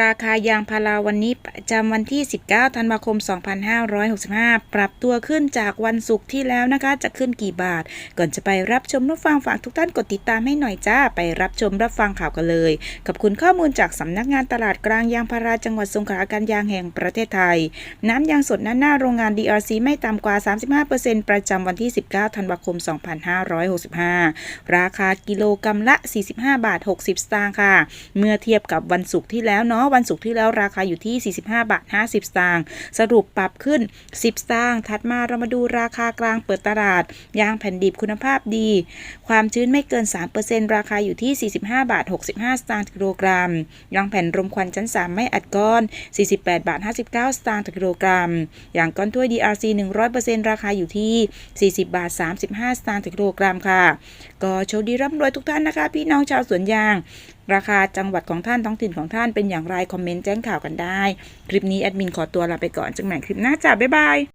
ราคายางพาราวันนี้ประจำวันที่ 19 ธันวาคม 2565 ปรับตัวขึ้นจากวันศุกร์ที่แล้วนะคะ จะขึ้นกี่บาท ก่อนจะไปรับชมรับฟังฝากทุกท่านกดติดตามให้หน่อยจ้า ไปรับชมรับฟังข่าวกันเลย ขอบคุณข้อมูลจากสำนักงานตลาดกลางยางพาราจังหวัดสงขลาการยางแห่งประเทศไทย น้ำยางสดหน้าหน้าโรงงาน DRC ไม่ต่ำกว่า 35%ประจำวันที่ 19 ธันวาคม 2565 ราคากิโลกรรัมละ 45 บาท 60 สตางค์ค่ะ เมื่อเทียบกับวันศุกร์ที่แล้วนาะวันศุกร์ที่แล้วราคาอยู่ที่ 45 บาท 50 สตางค์สรุปปรับขึ้น 10 สตางค์ถัดมาเรามาดูราคากลางเปิดตลาด ยางแผ่นดิบคุณภาพดี ความชื้นไม่เกิน 3%ราคาอยู่ที่ 45 บาท 65 สตางค์ต่อกิโลกรัม ยางแผ่นรมควันชั้น 3 ไม่อัดก้อน 48 บาท 59 สตางค์ต่อกิโลกรัม ยางก้อนถ้วย DRC 100%ราคาอยู่ที่ 40 บาท 35 สตางค์ต่อกิโลกรัมค่ะ ก็โชคดีร่ำรวยทุกท่านนะคะ พี่น้องชาวสวนยาง ราคาจังหวัดของท่านท้องถิ่นของท่านเป็นอย่างไรคอมเมนต์แจ้งข่าวกันได้ คลิปนี้แอดมินขอตัวลาไปก่อนจังใหม่คลิปหน้าจ้าบ๊ายบาย